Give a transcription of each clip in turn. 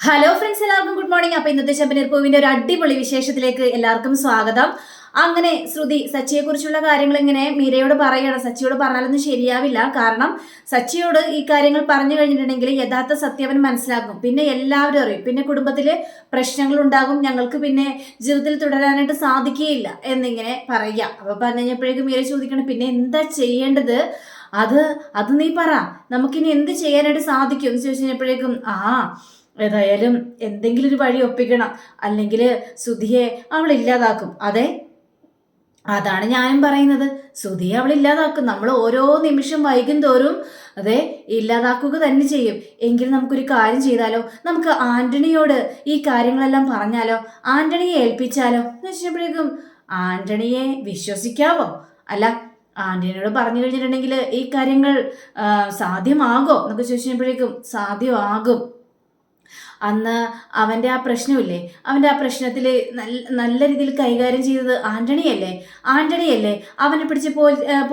Hello friends എല്ലാവർക്കും good morning അപ്പൊ ഇന്നത്തെ ചെമ്പനീർ പൂവിന്റെ ഒരു അടിപൊളി വിശേഷത്തിലേക്ക് എല്ലാവർക്കും സ്വാഗതം. അങ്ങനെ ശ്രുതി സച്ചിയെ കുറിച്ചുള്ള കാര്യങ്ങൾ ഇങ്ങനെ മീരയോട് പറയണം. സച്ചിയോട് പറഞ്ഞാലൊന്നും ശരിയാവില്ല. കാരണം സച്ചിയോട് ഈ കാര്യങ്ങൾ പറഞ്ഞു കഴിഞ്ഞിട്ടുണ്ടെങ്കിൽ യഥാർത്ഥ സത്യവൻ മനസ്സിലാക്കും പിന്നെ എല്ലാവരും അറിയും. പിന്നെ കുടുംബത്തിൽ പ്രശ്നങ്ങൾ ഉണ്ടാകും. ഞങ്ങൾക്ക് പിന്നെ ജീവിതത്തിൽ തുടരാനായിട്ട് സാധിക്കുകയില്ല എന്നിങ്ങനെ പറയുക. അപ്പൊ പറഞ്ഞു കഴിഞ്ഞപ്പോഴേക്കും മീര ചോദിക്കണം പിന്നെ എന്താ ചെയ്യേണ്ടത്? അത് അത് നീ പറ. നമുക്കിനി എന്ത് ചെയ്യാനായിട്ട് സാധിക്കും? എന്ന് ചോദിച്ചു കഴിഞ്ഞപ്പോഴേക്കും ആ ഏതായാലും എന്തെങ്കിലും ഒരു വഴി ഒപ്പിക്കണം. അല്ലെങ്കിൽ സുധിയെ അവൾ ഇല്ലാതാക്കും. അതെ? അതാണ് ഞാനും പറയുന്നത്. സുധിയെ അവൾ ഇല്ലാതാക്കും. നമ്മൾ ഓരോ നിമിഷം വൈകും തോറും അതെ ഇല്ലാതാക്കുക തന്നെ ചെയ്യും. എങ്കിൽ നമുക്കൊരു കാര്യം ചെയ്താലോ? നമുക്ക് ആന്റണിയോട് ഈ കാര്യങ്ങളെല്ലാം പറഞ്ഞാലോ? ആന്റണിയെ ഏൽപ്പിച്ചാലോ? എന്ന് വെച്ചപ്പോഴേക്കും ആന്റണിയെ വിശ്വസിക്കാവോ? അല്ല ആന്റണിയോട് പറഞ്ഞു കഴിഞ്ഞിട്ടുണ്ടെങ്കിൽ ഈ കാര്യങ്ങൾ സാധ്യമാകോ? എന്നൊക്കെ ചോദിച്ചപ്പോഴേക്കും സാധ്യമാകും. അന്ന് അവന്റെ ആ പ്രശ്നമില്ലേ? അവന്റെ ആ പ്രശ്നത്തിൽ നല്ല നല്ല രീതിയിൽ കൈകാര്യം ചെയ്തത് ആന്റണിയല്ലേ ആന്റണിയല്ലേ അവനെ പിടിച്ച്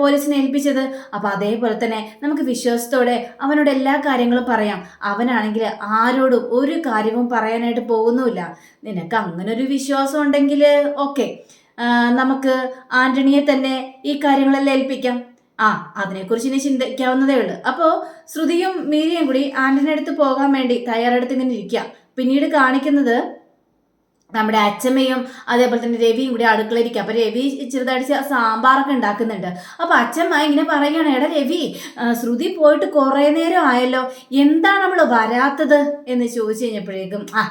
പോലീസിനെ ഏൽപ്പിച്ചത്? അപ്പോൾ അതേപോലെ തന്നെ നമുക്ക് വിശ്വാസത്തോടെ അവനോട് എല്ലാ കാര്യങ്ങളും പറയാം. അവനാണെങ്കിൽ ആരോടും ഒരു കാര്യവും പറയാനായിട്ട് പോകുന്നുമില്ല. നിനക്ക് അങ്ങനെ ഒരു വിശ്വാസം ഉണ്ടെങ്കിൽ ഓക്കെ. നമുക്ക് ആന്റണിയെ തന്നെ ഈ കാര്യങ്ങളെല്ലാം ഏൽപ്പിക്കാം. ആ അതിനെക്കുറിച്ച് ഇനി ചിന്തിക്കാവുന്നതേ ഉള്ളൂ. അപ്പോൾ ശ്രുതിയും മീരിയും കൂടി ആന്റണി അടുത്ത് പോകാൻ വേണ്ടി തയ്യാറെടുത്ത് ഇങ്ങനെ ഇരിക്കുക പിന്നീട് കാണിക്കുന്നത് നമ്മുടെ അച്ചമ്മയും അതേപോലെ തന്നെ രവിയും കൂടി അടുക്കളയിരിക്കുക അപ്പൊ രവി ചെറുതായിട്ട് സാമ്പാറൊക്കെ ഉണ്ടാക്കുന്നുണ്ട് അപ്പൊ അച്ഛമ്മ ഇങ്ങനെ പറയുകയാണ് എടാ രവി ശ്രുതി പോയിട്ട് കുറേ നേരം ആയല്ലോ. എന്താണ് നമ്മൾ വരാത്തത്? എന്ന് ചോദിച്ചു കഴിഞ്ഞപ്പോഴേക്കും ആ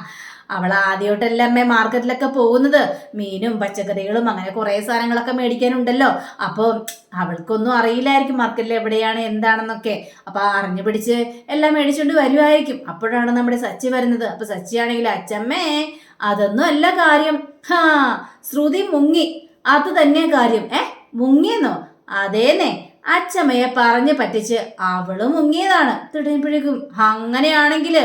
അവൾ ആദ്യമായിട്ടല്ല അമ്മേ മാർക്കറ്റിലൊക്കെ പോകുന്നത്. മീനും പച്ചക്കറികളും അങ്ങനെ കുറേ സാധനങ്ങളൊക്കെ മേടിക്കാനുണ്ടല്ലോ. അപ്പോൾ അവൾക്കൊന്നും അറിയില്ലായിരിക്കും മാർക്കറ്റിൽ എവിടെയാണ് എന്താണെന്നൊക്കെ. അപ്പോൾ അറിഞ്ഞു പിടിച്ച് എല്ലാം മേടിച്ചുകൊണ്ട് വരുമായിരിക്കും അപ്പോഴാണ് നമ്മുടെ സച്ചി വരുന്നത്. അപ്പോൾ സച്ചിയാണെങ്കിൽ അച്ഛമ്മേ അതൊന്നും അല്ല കാര്യം. ഹാ ശ്രുതി മുങ്ങി. അത് തന്നെ കാര്യം. ഏ മുങ്ങിയെന്നോ? അതേന്നെ അച്ചമ്മയെ പറഞ്ഞു പറ്റിച്ച് അവൾ മുങ്ങിയതാണ്. തിടയുമ്പോഴേക്കും അങ്ങനെയാണെങ്കിൽ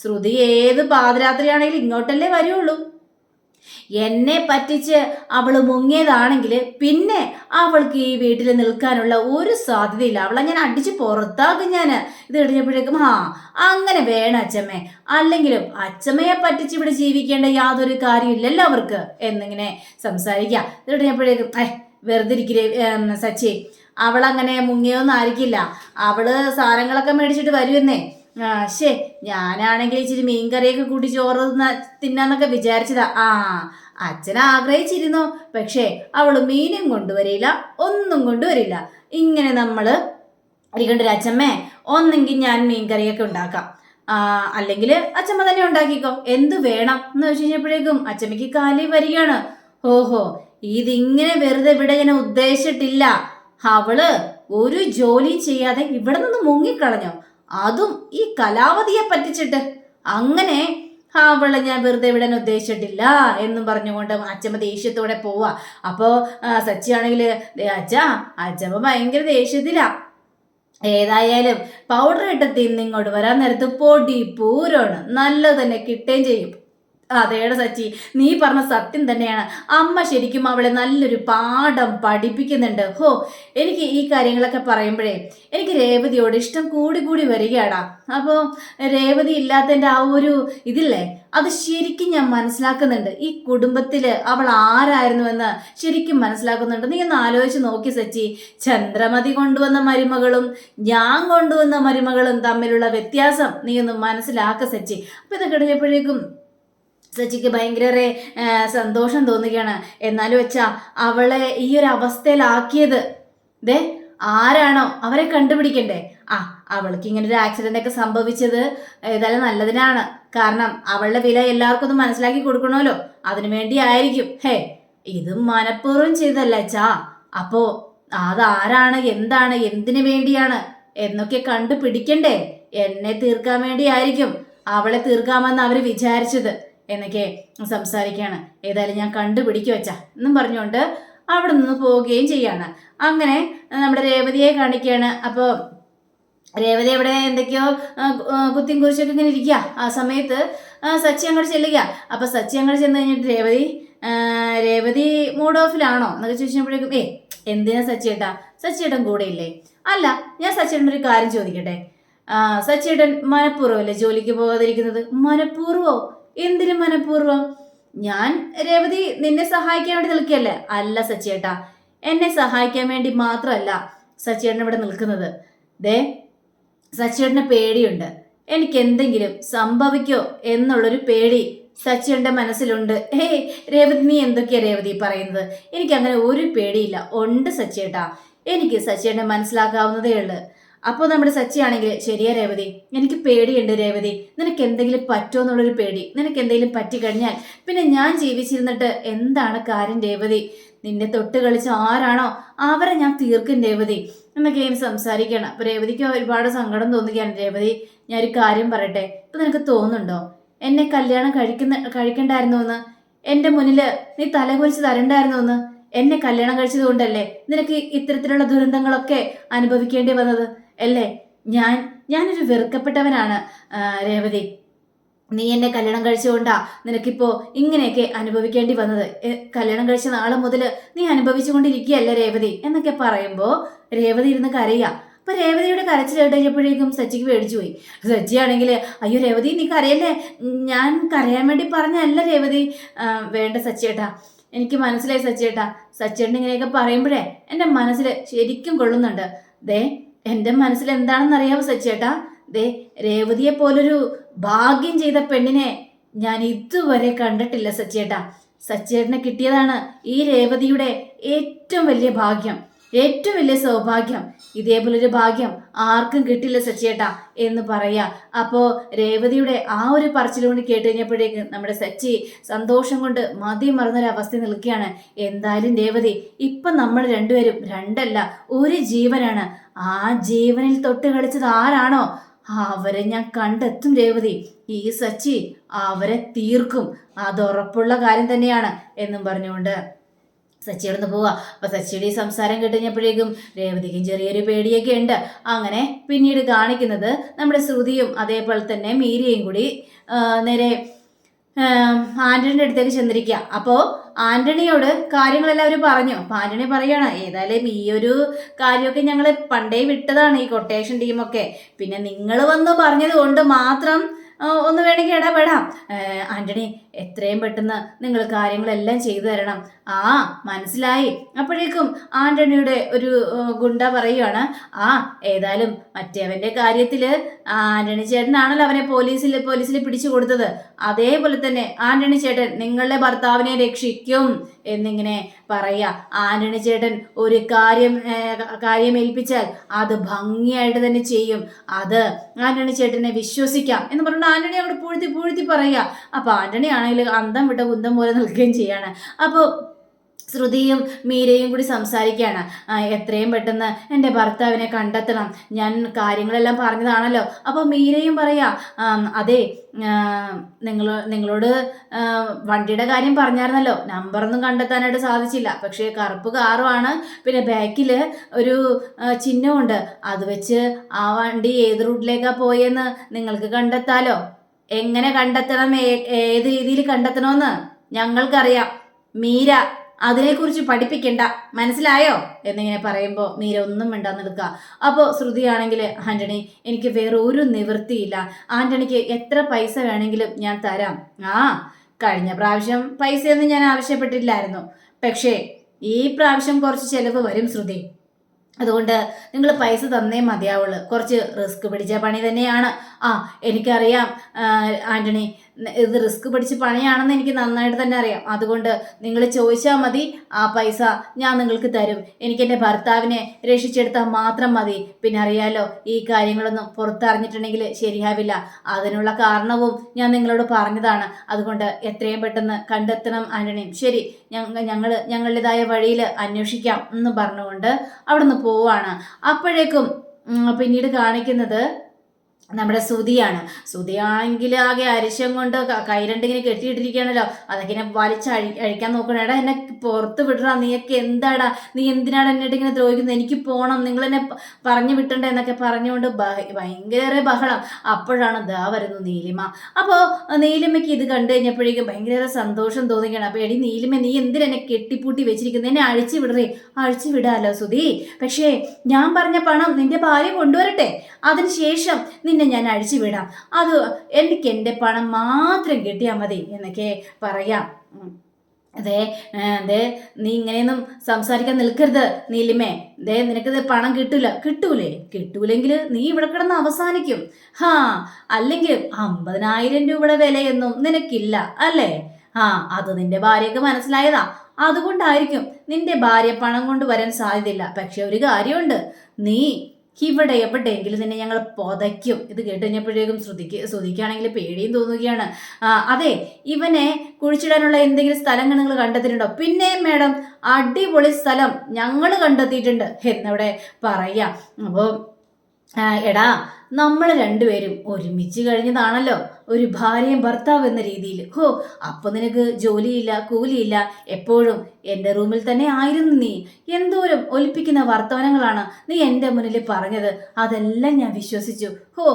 ശ്രുതി ഏത് പാതിരാത്രിയാണെങ്കിലും ഇങ്ങോട്ടല്ലേ വരുള്ളൂ. എന്നെ പറ്റിച്ച് അവൾ മുങ്ങിയതാണെങ്കിൽ പിന്നെ അവൾക്ക് ഈ വീട്ടിൽ നിൽക്കാനുള്ള ഒരു സാധ്യതയില്ല. അവളെ ഞാൻ അടിച്ച് പുറത്താക്കും ഞാൻ ഇത് കഴിഞ്ഞപ്പോഴേക്കും ആ അങ്ങനെ വേണം അച്ഛമ്മേ. അല്ലെങ്കിലും അച്ഛമ്മയെ പറ്റിച്ച് ഇവിടെ ജീവിക്കേണ്ട യാതൊരു കാര്യമില്ലല്ലോ അവർക്ക്. എന്നിങ്ങനെ സംസാരിക്കാം. ഇത് കഴിഞ്ഞപ്പോഴേക്കും ഏ വെറുതെ ഇരിക്കലേ സച്ചി? അവളങ്ങനെ മുങ്ങിയൊന്നും ആയിരിക്കില്ല. അവൾ സാധനങ്ങളൊക്കെ മേടിച്ചിട്ട് വരുമെന്നേ. ആ ശേ ഞാനാണെങ്കിൽ ഇച്ചിരി മീൻകറിയൊക്കെ കൂട്ടി ചോറ് തിന്ന- തിന്നാന്നൊക്കെ വിചാരിച്ചതാ. ആ അച്ഛൻ ആഗ്രഹിച്ചിരുന്നു. പക്ഷേ അവൾ മീനും കൊണ്ടുവരില്ല ഒന്നും കൊണ്ടുവരില്ല. ഇങ്ങനെ നമ്മൾ ഇരിക്കണ്ടൊരു അച്ഛമ്മേ ഒന്നെങ്കിൽ ഞാൻ മീൻകറിയൊക്കെ ഉണ്ടാക്കാം. അല്ലെങ്കിൽ അച്ഛമ്മ തന്നെ ഉണ്ടാക്കിക്കോ. എന്ത് വേണം എന്ന് വെച്ച് കഴിഞ്ഞപ്പോഴേക്കും അച്ഛമ്മയ്ക്ക് കാലി വരികയാണ്. ഓഹോ ഇതിങ്ങനെ വെറുതെ ഇവിടെ ഞാൻ ഉദ്ദേശിച്ചിട്ടില്ല. അവൾ ഒരു ജോലിയും ചെയ്യാതെ ഇവിടെ നിന്ന് മുങ്ങിക്കളഞ്ഞോ. അതും ഈ കലാവതിയെ പറ്റിച്ചിട്ട്. അങ്ങനെ അവളെ ഞാൻ വെറുതെ വിടാൻ ഉദ്ദേശിച്ചിട്ടില്ല എന്നും പറഞ്ഞുകൊണ്ട് അച്ഛമ്മ ദേഷ്യത്തോടെ പോവാ. അപ്പോ സച്ചിയാണെങ്കിൽ അച്ഛാ അച്ഛമ്മ ഭയങ്കര ദേഷ്യത്തിലാ. ഏതായാലും പൗഡർ ഇട്ട് തിന്നിങ്ങോട്ട് വരാൻ നേരത്ത് പൊടി പൂരമാണ് നല്ലത് തന്നെ കിട്ടുകയും ചെയ്യും. അതേടെ സച്ചി നീ പറഞ്ഞ സത്യം തന്നെയാണ്. അമ്മ ശരിക്കും അവളെ നല്ലൊരു പാഠം പഠിപ്പിക്കുന്നുണ്ട്. ഹോ എനിക്ക് ഈ കാര്യങ്ങളൊക്കെ പറയുമ്പോഴേ എനിക്ക് രേവതിയോട് ഇഷ്ടം കൂടി കൂടി വരികയാടാ. അപ്പോൾ രേവതി ഇല്ലാത്തതിന്റെ ആ ഒരു ഇതില്ലേ അത് ശരിക്കും ഞാൻ മനസ്സിലാക്കുന്നുണ്ട്. ഈ കുടുംബത്തിൽ അവൾ ആരായിരുന്നുവെന്ന് ശരിക്കും മനസ്സിലാക്കുന്നുണ്ട്. നീ ഒന്ന് ആലോചിച്ച് നോക്കി സച്ചി. ചന്ദ്രമതി കൊണ്ടുവന്ന മരുമകളും ഞാൻ കൊണ്ടുവന്ന മരുമകളും തമ്മിലുള്ള വ്യത്യാസം നീ ഒന്ന് മനസ്സിലാക്ക സച്ചി. അപ്പം ഇത് കഴിഞ്ഞപ്പോഴേക്കും സച്ചിക്ക് ഭയങ്കര സന്തോഷം തോന്നുകയാണ്. എന്നാലും വെച്ചാ അവളെ ഈ ഒരു അവസ്ഥയിലാക്കിയത് ദേ ആരാണോ അവരെ കണ്ടുപിടിക്കണ്ടേ? ആ അവൾക്ക് ഇങ്ങനെ ഒരു ആക്സിഡന്റ് ഒക്കെ സംഭവിച്ചത് ഏതായാലും നല്ലതിനാണ്. കാരണം അവളുടെ വില എല്ലാവർക്കും ഒന്ന് മനസ്സിലാക്കി കൊടുക്കണമല്ലോ. അതിനു വേണ്ടി ആയിരിക്കും. ഹേ ഇത് മനഃപൂർവം ചെയ്തല്ല അച്ഛാ? അപ്പോ അതാരാണ് എന്താണ് എന്തിനു വേണ്ടിയാണ് എന്നൊക്കെ കണ്ടുപിടിക്കണ്ടേ? എന്നെ തീർക്കാൻ വേണ്ടി ആയിരിക്കും അവളെ തീർക്കാമെന്ന് അവർ വിചാരിച്ചത്. എന്നൊക്കെ സംസാരിക്കുകയാണ്. ഏതായാലും ഞാൻ കണ്ടുപിടിക്കുക വെച്ചാ എന്നും പറഞ്ഞുകൊണ്ട് അവിടെ നിന്ന് പോവുകയും ചെയ്യാണ്. അങ്ങനെ നമ്മുടെ രേവതിയെ കാണിക്കുകയാണ്. അപ്പോൾ രേവതി അവിടെ എന്തൊക്കെയോ കുത്തിയും കുറിച്ചൊക്കെ ഇങ്ങനെ ഇരിക്കുക. ആ സമയത്ത് സച്ചി അങ്ങോട്ട് ചെല്ലുക. അപ്പോൾ സച്ചി അങ്ങോട്ട് ചെന്ന് കഴിഞ്ഞിട്ട് രേവതി രേവതി മൂഡ് ഓഫിലാണോ എന്നൊക്കെ ചോദിച്ചപ്പോഴേക്കും ഏ എന്തിനാ സച്ചിയേട്ടാ സച്ചിയേട്ടൻ കൂടെ ഇല്ലേ? അല്ല ഞാൻ സച്ചിയേട്ടൻ ഒരു കാര്യം ചോദിക്കട്ടെ. സച്ചിയേട്ടൻ മനഃപൂർവം മനഃപൂർവമല്ലേ ജോലിക്ക് പോകാതിരിക്കുന്നത് മനഃപൂർവോ? എന്തിനു മനഃപൂർവം? ഞാൻ രേവതി നിന്നെ സഹായിക്കാൻ വേണ്ടി നിൽക്കുകയല്ലേ? അല്ല സച്ചേട്ടാ എന്നെ സഹായിക്കാൻ വേണ്ടി മാത്രമല്ല സച്ചേട്ടൻ ഇവിടെ നിൽക്കുന്നത്. ദേ സച്ചേട്ടന് പേടിയുണ്ട്. എനിക്ക് എന്തെങ്കിലും സംഭവിക്കോ എന്നുള്ളൊരു പേടി സച്ചിയുടെ മനസ്സിലുണ്ട്. ഏയ് രേവതി നീ എന്തൊക്കെയാ രേവതി പറയുന്നത്? എനിക്ക് അങ്ങനെ ഒരു പേടിയില്ല. ഉണ്ട് സച്ചിയേട്ടാ. എനിക്ക് സച്ചിയേട്ടനെ മനസ്സിലാക്കാവുന്നതേ ഉള്ളു. അപ്പോൾ നമ്മുടെ സച്ചിയാണെങ്കിൽ ശരിയാ രേവതി എനിക്ക് പേടിയുണ്ട് രേവതി. നിനക്ക് എന്തെങ്കിലും പറ്റുമോ എന്നുള്ളൊരു പേടി. നിനക്ക് എന്തെങ്കിലും പറ്റിക്കഴിഞ്ഞാൽ പിന്നെ ഞാൻ ജീവിച്ചിരുന്നിട്ട് എന്താണ് കാര്യം രേവതി? നിന്നെ തൊട്ട് കളിച്ച ആരാണോ അവരെ ഞാൻ തീർക്കും രേവതി. എന്നൊക്കെ ഇങ്ങനെ സംസാരിക്കണം. അപ്പൊ രേവതിക്ക് ഒരുപാട് സങ്കടം തോന്നുകയാണ്. രേവതി ഞാൻ ഒരു കാര്യം പറയട്ടെ. ഇപ്പൊ നിനക്ക് തോന്നുന്നുണ്ടോ? എന്നെ കല്യാണം കഴിക്കുന്ന കഴിക്കണ്ടായിരുന്നു എന്ന് എന്റെ മുന്നിൽ നീ തലകുലിച്ച് തരണ്ടായിരുന്നു എന്ന് എന്നെ കല്യാണം കഴിച്ചത് കൊണ്ടല്ലേ നിനക്ക് ഇത്തരത്തിലുള്ള ദുരന്തങ്ങളൊക്കെ അനുഭവിക്കേണ്ടി വന്നത്? അല്ലേ? ഞാൻ ഞാനൊരു വെറുക്കപ്പെട്ടവനാണ് രേവതി. നീ എന്നെ കല്യാണം കഴിച്ചുകൊണ്ടാ നിനക്കിപ്പോ ഇങ്ങനെയൊക്കെ അനുഭവിക്കേണ്ടി വന്നത്. കല്യാണം കഴിച്ച നാളെ മുതൽ നീ അനുഭവിച്ചുകൊണ്ടിരിക്കുകയല്ല രേവതി? എന്നൊക്കെ പറയുമ്പോ രേവതി ഇരുന്ന് കരയുക അപ്പൊ രേവതിയുടെ കരച്ചിൽ കഴിഞ്ഞപ്പോഴേക്കും സച്ചിക്ക് പേടിച്ചു പോയി. സച്ചിയാണെങ്കിൽ അയ്യോ രേവതി നീ കരയല്ലേ? ഞാൻ കരയാൻ വേണ്ടി പറഞ്ഞല്ല രേവതി. വേണ്ട സച്ചിയേട്ടാ എനിക്ക് മനസ്സിലായി സച്ചിയേട്ടാ സച്ചിയേട്ടൻ ഇങ്ങനെയൊക്കെ പറയുമ്പോഴേ എന്റെ മനസ്സിൽ ശരിക്കും കൊള്ളുന്നുണ്ട്. ദേ എന്റെ മനസ്സിൽ എന്താണെന്ന് അറിയാമോ സച്ചേട്ടാ ദേ രേവതിയെ പോലൊരു ഭാഗ്യം ചെയ്ത പെണ്ണിനെ ഞാൻ ഇതുവരെ കണ്ടിട്ടില്ല സച്ചേട്ടാ സച്ചേട്ടനെ കിട്ടിയതാണ് ഈ രേവതിയുടെ ഏറ്റവും വലിയ ഭാഗ്യം. ഏറ്റവും വലിയ സൗഭാഗ്യം ഇതേപോലൊരു ഭാഗ്യം ആർക്കും കിട്ടില്ല സച്ചിയേട്ടാ എന്ന് പറയാ. അപ്പോ രേവതിയുടെ ആ ഒരു പറച്ചിലുകൊണ്ട് കേട്ട് കഴിഞ്ഞപ്പോഴേക്കും നമ്മുടെ സച്ചി സന്തോഷം കൊണ്ട് മതി മറന്നൊരവസ്ഥ നിൽക്കുകയാണ്. എന്തായാലും രേവതി ഇപ്പൊ നമ്മൾ രണ്ടുപേരും രണ്ടല്ല ഒരു ജീവനാണ്. ആ ജീവനിൽ തൊട്ട് കളിച്ചത് ആരാണോ? അവരെ ഞാൻ കണ്ടെത്തും രേവതി. ഈ സച്ചി അവരെ തീർക്കും. അതുറപ്പുള്ള കാര്യം തന്നെയാണ് എന്നും പറഞ്ഞുകൊണ്ട്. സച്ചിയുടെ നിന്ന് പോവാ. അപ്പൊ സച്ചിയുടെ ഈ സംസാരം കേട്ടുകഴിഞ്ഞപ്പോഴേക്കും രേവതിക്കും ചെറിയൊരു പേടിയൊക്കെ ഉണ്ട്. അങ്ങനെ പിന്നീട് കാണിക്കുന്നത് നമ്മുടെ ശ്രുതിയും അതേപോലെ തന്നെ മീരിയും കൂടി നേരെ ആന്റണിയുടെ അടുത്തേക്ക് ചെന്നിരിക്കുക അപ്പോൾ ആന്റണിയോട് കാര്യങ്ങളെല്ലാം പറഞ്ഞു. അപ്പോൾ ആന്റണി പറയാണ് ഏതായാലും ഈ ഒരു കാര്യമൊക്കെ ഞങ്ങൾ പണ്ടേ വിട്ടതാണ് ഈ കൊട്ടേഷൻ ടീമൊക്കെ പിന്നെ നിങ്ങൾ വന്ന് പറഞ്ഞത് കൊണ്ട് മാത്രം ഒന്ന് വേണമെങ്കിൽ ഇടപെടാം. ആന്റണി എത്രയും പെട്ടെന്ന് നിങ്ങൾ കാര്യങ്ങളെല്ലാം ചെയ്തു തരണം. ആ മനസ്സിലായി. അപ്പോഴേക്കും ആന്റണിയുടെ ഒരു ഗുണ്ട പറയുകയാണ് ആ ഏതായാലും മറ്റേവന്റെ കാര്യത്തിൽ ആന്റണി ചേട്ടനാണല്ലോ അവനെ പോലീസിൽ പോലീസിൽ പിടിച്ചു കൊടുത്തത്. അതേപോലെ തന്നെ ആന്റണി ചേട്ടൻ നിങ്ങളുടെ ഭർത്താവിനെ രക്ഷിക്കും എന്നിങ്ങനെ പറയുക. ആന്റണി ചേട്ടൻ ഒരു കാര്യം കാര്യം ഏൽപ്പിച്ചാൽ അത് ഭംഗിയായിട്ട് തന്നെ ചെയ്യും. അത് ആന്റണി ചേട്ടനെ വിശ്വസിക്കാം എന്ന് പറഞ്ഞിട്ട് ആന്റണി അവിടെ പൂഴ്ത്തി പൂഴ്ത്തി പറയുക. അപ്പൊ ആന്റണി ആണെങ്കിൽ അന്തം വിട്ട കുന്തം പോലെ നിൽക്കുകയും ചെയ്യാണ്. അപ്പോൾ ശ്രുതിയും മീരയും കൂടി സംസാരിക്കുകയാണ്. എത്രയും പെട്ടെന്ന് എന്റെ ഭർത്താവിനെ കണ്ടെത്തണം. ഞാൻ കാര്യങ്ങളെല്ലാം പറഞ്ഞതാണല്ലോ. അപ്പോൾ മീരയും പറയാ അതെ നിങ്ങൾ നിങ്ങളോട് വണ്ടിയുടെ കാര്യം പറഞ്ഞായിരുന്നല്ലോ. നമ്പറൊന്നും കണ്ടെത്താനായിട്ട് സാധിച്ചില്ല. പക്ഷേ കറുപ്പ് കാറുമാണ്. പിന്നെ ബാക്കിൽ ഒരു ചിഹ്നമുണ്ട്. അത് വെച്ച് ആ വണ്ടി ഏത് റൂട്ടിലേക്കാണ് പോയെന്ന് നിങ്ങൾക്ക് കണ്ടെത്താലോ? എങ്ങനെ കണ്ടെത്തണം? ഏത് രീതിയിൽ കണ്ടെത്തണമെന്ന് ഞങ്ങൾക്കറിയാം. മീര അതിനെക്കുറിച്ച് പഠിപ്പിക്കണ്ട. മനസ്സിലായോ? എന്നിങ്ങനെ പറയുമ്പോൾ മീര ഒന്നും മിണ്ടാന്ന് എടുക്കുക അപ്പോൾ ശ്രുതിയാണെങ്കിൽ ആന്റണി എനിക്ക് വേറെ ഒരു നിവൃത്തിയില്ല. ആന്റണിക്ക് എത്ര പൈസ വേണമെങ്കിലും ഞാൻ തരാം. ആ കഴിഞ്ഞ പ്രാവശ്യം പൈസയൊന്നും ഞാൻ ആവശ്യപ്പെട്ടില്ലായിരുന്നു പക്ഷേ ഈ പ്രാവശ്യം കുറച്ച് ചിലവ് വരും ശ്രുതി. അതുകൊണ്ട് നിങ്ങൾ പൈസ തന്നേ മതിയാവുള്ളൂ. കുറച്ച് റിസ്ക് പിടിച്ച പണി തന്നെയാണ്. ആ എനിക്കറിയാം ആന്റണി ഇത് റിസ്ക് പിടിച്ച് പണിയാണെന്ന് എനിക്ക് നന്നായിട്ട് തന്നെ അറിയാം. അതുകൊണ്ട് നിങ്ങൾ ചോദിച്ചാൽ മതി ആ പൈസ ഞാൻ നിങ്ങൾക്ക് തരും. എനിക്ക് എന്റെ ഭർത്താവിനെ രക്ഷിച്ചെടുത്താൽ മാത്രം മതി. പിന്നെ അറിയാലോ ഈ കാര്യങ്ങളൊന്നും പുറത്തറിഞ്ഞിട്ടുണ്ടെങ്കിൽ ശരിയാവില്ല. അതിനുള്ള കാരണവും ഞാൻ നിങ്ങളോട് പറഞ്ഞതാണ്. അതുകൊണ്ട് എത്രയും പെട്ടെന്ന് കണ്ടെത്തണം ആന്റണിയും ശരി ഞങ്ങൾ ഞങ്ങളുടേതായ വഴിയിൽ അന്വേഷിക്കാം എന്ന് പറഞ്ഞുകൊണ്ട് അവിടെ നിന്ന് പോവാണ്. അപ്പോഴേക്കും പിന്നീട് കാണിക്കുന്നത് നമ്മുടെ സുതിയാണ് സുതിയാണെങ്കിൽ ആകെ അരിശം കൊണ്ട് കൈ കൈരണ്ടിങ്ങനെ കെട്ടിയിട്ടിരിക്കുകയാണല്ലോ. അതൊക്കെ ഇങ്ങനെ വലിച്ച് അഴി അഴിക്കാൻ നോക്കണം. എടാ എന്നെ പുറത്ത് വിടറാ. നീയൊക്കെ എന്താടാ? നീ എന്തിനാണ് എന്നിട്ട് ഇങ്ങനെ ദ്രോഹിക്കുന്നത് എനിക്ക് പോകണം നിങ്ങൾ എന്നെ പറഞ്ഞു വിട്ടണ്ട എന്നൊക്കെ പറഞ്ഞുകൊണ്ട് ഭയങ്കര ബഹളം. അപ്പോഴാണ് ദാ വരുന്നു നീലിമ. അപ്പോൾ നീലിമയ്ക്ക് ഇത് കണ്ടു കഴിഞ്ഞപ്പോഴേക്കും ഭയങ്കര സന്തോഷം തോന്നുകയാണ് അപ്പോൾ എടി നീലിമ നീ എന്തിനെന്നെ കെട്ടിപ്പൂട്ടി വെച്ചിരിക്കുന്നത് എന്നെ അഴിച്ചു വിടറേ. അഴിച്ചു വിടാമല്ലോ സുധി? പക്ഷേ ഞാൻ പറഞ്ഞ പണം നിന്റെ ഭാര്യ കൊണ്ടുവരട്ടെ. അതിനുശേഷം നിന്നെ ഞാൻ അഴിച്ചു വിടാം. അത് എനിക്ക് എന്റെ പണം മാത്രം കിട്ടിയാൽ മതി എന്നൊക്കെ പറയാം. അതെ അതെ നീ ഇങ്ങനെയൊന്നും സംസാരിക്കാൻ നിൽക്കരുത് നീലിമേ. ദേ നിനക്കിത് പണം കിട്ടൂല. കിട്ടൂലേ? കിട്ടൂലെങ്കിൽ നീ ഇവിടെ കിടന്ന് അവസാനിക്കും. ഹാ അല്ലെങ്കിൽ അമ്പതിനായിരം രൂപയുടെ വിലയൊന്നും നിനക്കില്ല അല്ലേ? ആ അത് നിന്റെ ഭാര്യക്ക് മനസ്സിലായതാ. അതുകൊണ്ടായിരിക്കും നിന്റെ ഭാര്യ പണം കൊണ്ട് വരാൻ സാധ്യതയില്ല. പക്ഷെ ഒരു കാര്യമുണ്ട്. നീ ഇവിടെ എവിടെയെങ്കിലും നിന്നെ ഞങ്ങൾ പൊതയ്ക്കും. ഇത് കേട്ട് കഴിഞ്ഞപ്പോഴേക്കും ശ്രുതിക്ക് ശ്രുതിക്കാണെങ്കിൽ പേടിയും തോന്നുകയാണ്. അതെ ഇവനെ കുഴിച്ചിടാനുള്ള എന്തെങ്കിലും സ്ഥലങ്ങൾ നിങ്ങൾ കണ്ടെത്തിയിട്ടുണ്ടോ? പിന്നെ മേഡം അടിപൊളി സ്ഥലം ഞങ്ങൾ കണ്ടെത്തിയിട്ടുണ്ട്. എന്നവിടെ പറയാം. അപ്പോൾ എടാ നമ്മൾ രണ്ടുപേരും ഒരുമിച്ച് കഴിഞ്ഞതാണല്ലോ. ഒരു ഭാര്യയും ഭർത്താവ് എന്ന രീതിയിൽ. ഹോ അപ്പൊ നിനക്ക് ജോലിയില്ല കൂലിയില്ല എപ്പോഴും എന്റെ റൂമിൽ തന്നെ ആയിരുന്നു നീ. എന്തോരം ഒലിപ്പിക്കുന്ന വർത്തമാനങ്ങളാണ് നീ എന്റെ മുന്നിൽ പറഞ്ഞത്. അതെല്ലാം ഞാൻ വിശ്വസിച്ചു. ഹോ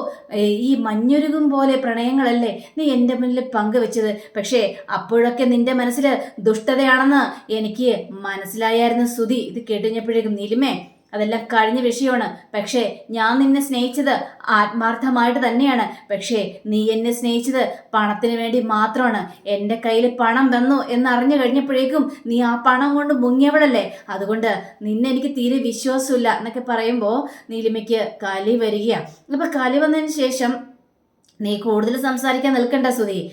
ഈ മഞ്ഞുരുകും പോലെ പ്രണയങ്ങളല്ലേ നീ എന്റെ മുന്നിൽ പങ്കുവെച്ചത്. പക്ഷേ അപ്പോഴൊക്കെ നിന്റെ മനസ്സിൽ ദുഷ്ടതയാണെന്ന് എനിക്ക് മനസ്സിലായായിരുന്നു സ്തുതി ഇത് കേട്ടുകഴിഞ്ഞപ്പോഴേക്കും നീലിമേ അതെല്ലാം കഴിഞ്ഞ വിഷയമാണ്. പക്ഷേ ഞാൻ നിന്നെ സ്നേഹിച്ചത് ആത്മാർത്ഥമായിട്ട് തന്നെയാണ്. പക്ഷേ നീ എന്നെ സ്നേഹിച്ചത് പണത്തിന് വേണ്ടി മാത്രമാണ്. എന്റെ കയ്യിൽ പണം വന്നു എന്നറിഞ്ഞു കഴിഞ്ഞപ്പോഴേക്കും നീ ആ പണം കൊണ്ട് മുങ്ങിയവളല്ലേ? അതുകൊണ്ട് നിന്നെ എനിക്ക് തീരെ വിശ്വാസമില്ല എന്നൊക്കെ പറയുമ്പോൾ നീലിമയ്ക്ക് കലി വരികയാണ് അപ്പോൾ കലി വന്നതിന് ശേഷം നീ കൂടുതൽ സംസാരിക്കാൻ നിൽക്കണ്ട സുധി.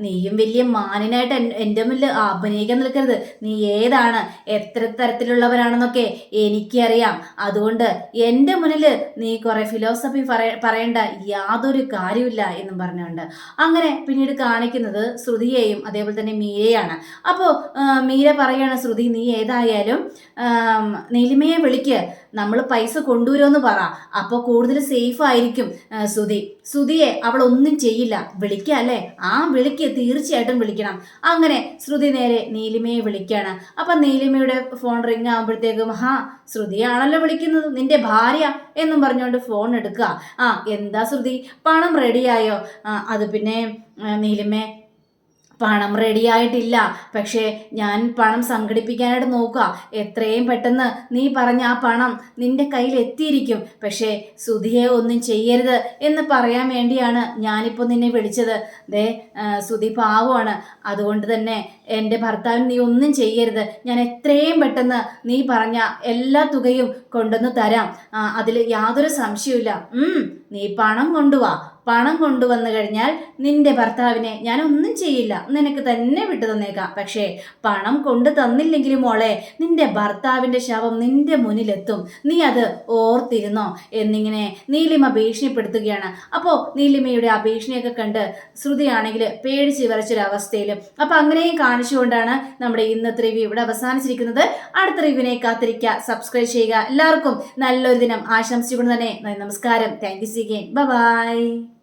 നീയും വലിയ മാനിനായിട്ട് എൻ- എന്റെ മുന്നിൽ അഭിനയിക്കാൻ നിൽക്കരുത്. നീ ഏതാണ്? എത്ര തരത്തിലുള്ളവരാണെന്നൊക്കെ എനിക്കറിയാം. അതുകൊണ്ട് എന്റെ മുന്നിൽ നീ കുറെ ഫിലോസഫി പറയ പറയേണ്ട യാതൊരു കാര്യമില്ല എന്നും പറഞ്ഞുകൊണ്ട്. അങ്ങനെ പിന്നീട് കാണിക്കുന്നത് ശ്രുതിയെയും അതേപോലെ തന്നെ മീരയാണ് അപ്പോൾ മീര പറയാണ് ശ്രുതി നീ ഏതായാലും നീലിമയെ വിളിക്ക്. നമ്മൾ പൈസ കൊണ്ടുവരുമെന്ന് പറ. അപ്പോൾ കൂടുതൽ സേഫ് ആയിരിക്കും. സുധി. സുധിയെ അവൾ ഒന്നും ചെയ്യില്ല. വിളിക്കുക അല്ലേ? ആ വിളിക്ക്. തീർച്ചയായിട്ടും വിളിക്കണം. അങ്ങനെ ശ്രുതി നേരെ നീലിമയെ വിളിക്കുകയാണ് അപ്പം നീലിമയുടെ ഫോൺ റിങ് ആകുമ്പോഴത്തേക്കും ഹാ ശ്രുതിയാണല്ലോ വിളിക്കുന്നത്. നിന്റെ ഭാര്യ എന്നും പറഞ്ഞുകൊണ്ട് ഫോൺ എടുക്കുക. ആ എന്താ ശ്രുതി? പണം റെഡിയായോ അത് പിന്നെ നീലിമേ പണം റെഡിയായിട്ടില്ല പക്ഷേ ഞാൻ പണം സംഘടിപ്പിക്കാനായിട്ട് നോക്കുക. എത്രയും പെട്ടെന്ന് നീ പറഞ്ഞ ആ പണം നിന്റെ കയ്യിൽ എത്തിയിരിക്കും. പക്ഷേ സുധിയെ ഒന്നും ചെയ്യരുത് എന്ന് പറയാൻ വേണ്ടിയാണ് ഞാനിപ്പോൾ നിന്നെ വിളിച്ചത്. ദേ സുധി പാവമാണ്. അതുകൊണ്ട് തന്നെ എന്റെ ഭർത്താവിന് നീ ഒന്നും ചെയ്യരുത്. ഞാൻ എത്രയും പെട്ടെന്ന് നീ പറഞ്ഞ എല്ലാ തുകയും കൊണ്ടുവന്ന് തരാം. അതിൽ യാതൊരു ഉം, നീ പണം കൊണ്ടുവാ. പണം കൊണ്ടുവന്നു കഴിഞ്ഞാൽ നിന്റെ ഭർത്താവിനെ ഞാൻ ഒന്നും ചെയ്യില്ല. നിനക്ക് തന്നെ വിട്ടു തന്നേക്കാം. പക്ഷേ പണം കൊണ്ടു തന്നില്ലെങ്കിലും മോളെ നിന്റെ ഭർത്താവിന്റെ ശവം നിന്റെ മുന്നിലെത്തും. നീ അത് ഓർത്തിരുന്നോ? എന്നിങ്ങനെ നീലിമ ഭീഷണിപ്പെടുത്തുകയാണ്. അപ്പോൾ നീലിമയുടെ ആ ഭീഷണിയൊക്കെ കണ്ട് ശ്രുതിയാണെങ്കിൽ പേടിച്ച് വിറച്ചൊരവസ്ഥയിൽ അപ്പോൾ അങ്ങനെയും കാണിച്ചുകൊണ്ടാണ് നമ്മുടെ ഇന്നത്തെ റിവ്യൂ ഇവിടെ അവസാനിച്ചിരിക്കുന്നത്. അടുത്ത റിവ്യൂവിനെ കാത്തിരിക്കുക. സബ്സ്ക്രൈബ് ചെയ്യുക. എല്ലാവർക്കും നല്ലൊരു ദിനം. ആശംസിച്ചുകൊണ്ട് തന്നെ നമസ്കാരം. Thank you see again bye